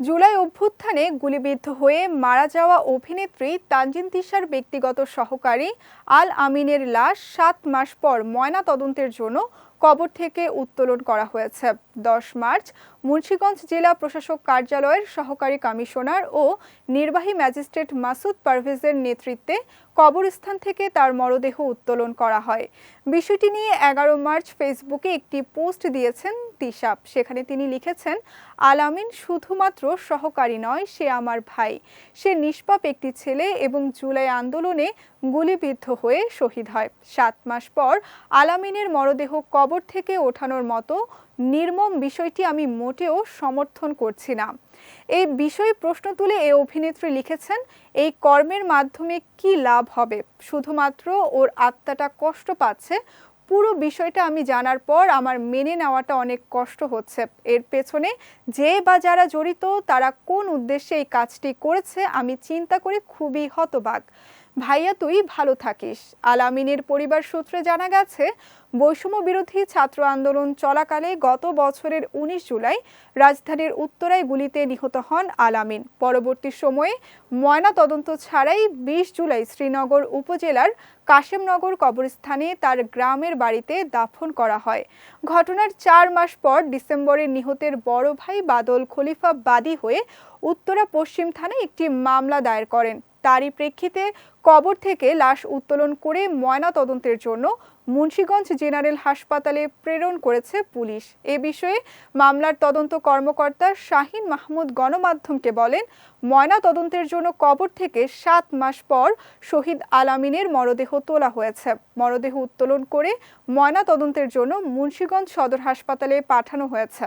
জুলাই অভ্যুত্থানে গুলিবিদ্ধ হয়ে মারা যাওয়া অভিনেত্রী তানজিন তিশার ব্যক্তিগত সহকারী আল আমিনের লাশ সাত মাস পর ময়না তদন্তের জন্য কবর থেকে উত্তোলন করা হয়েছে। দশ মার্চ মুন্সিগঞ্জ জেলা প্রশাসক কার্যালয়ের সহকারী কমিশনার ও নির্বাহী ম্যাজিস্ট্রেট মাসুদ পারভেজের নেতৃত্বে কবরস্থান থেকে তার মরদেহ উত্তোলন করা হয়। বিষয়টি নিয়ে এগারো মার্চ ফেসবুকে একটি পোস্ট দিয়েছেন তিশাপ সেখানে তিনি লিখেছেন আলামিন শুধুমাত্র সহকারী নয়, সে আমার ভাই। সে নিষ্পাপ একটি ছেলে এবং জুলাই আন্দোলনে গুলিবিদ্ধ হয়ে শহীদ হয়। সাত মাস পর আলামিনের মরদেহ কবর থেকে ওঠানোর মতো নির্মম বিষয়টি আমি মোটেও সমর্থন করছি না। এই বিষয়ে প্রশ্ন তুলে এ অভিনেত্রী লিখেছেন, এই কর্মের মাধ্যমে কি লাভ হবে? শুধুমাত্র ওর আত্মাটা কষ্ট পাচ্ছে। পুরো বিষয়টা আমি জানার পর আমার মেনে নেওয়াটা অনেক কষ্ট হচ্ছে। এর পেছনে যে বা যারা জড়িত, তারা কোন উদ্দেশ্যে এই কাজটি করেছে, আমি চিন্তা করে খুবই হতবাক। ভাইয়া তুই ভালো থাকিস। আলামিনের পরিবার সূত্রে জানা গেছে বৈষম্য বিরোধী ছাত্র আন্দোলন চলাকালে গত বছরের উনিশ জুলাই রাজধানীর উত্তরায় গুলিতে নিহত হন আলামিন। পরবর্তী সময়ে ময়না তদন্ত ছাড়াই বিশ জুলাই শ্রীনগর উপজেলার কাশেমনগর কবরস্থানে তার গ্রামের বাড়িতে দাফন করা হয়। ঘটনার চার মাস পর ডিসেম্বরে নিহতের বড় ভাই বাদল খলিফা বাদী হয়ে উত্তরা পশ্চিম থানায় একটি মামলা দায়ের করেন। তারই প্রেক্ষিতে কবর থেকে লাশ উত্তোলন করে ময়না তদন্তের জন্য মুন্সীগঞ্জ জেনারেল হাসপাতালে প্রেরণ করেছে পুলিশ। এ বিষয়ে মামলার তদন্ত কর্মকর্তা শাহিন মাহমুদ গণমাধ্যমকে বলেন ময়না তদন্তের জন্য কবর থেকে সাত মাস পর শহীদ আলামিনের মরদেহ তোলা হয়েছে। মরদেহ উত্তোলন করে ময়না তদন্তের জন্য মুন্সীগঞ্জ সদর হাসপাতালে পাঠানো হয়েছে।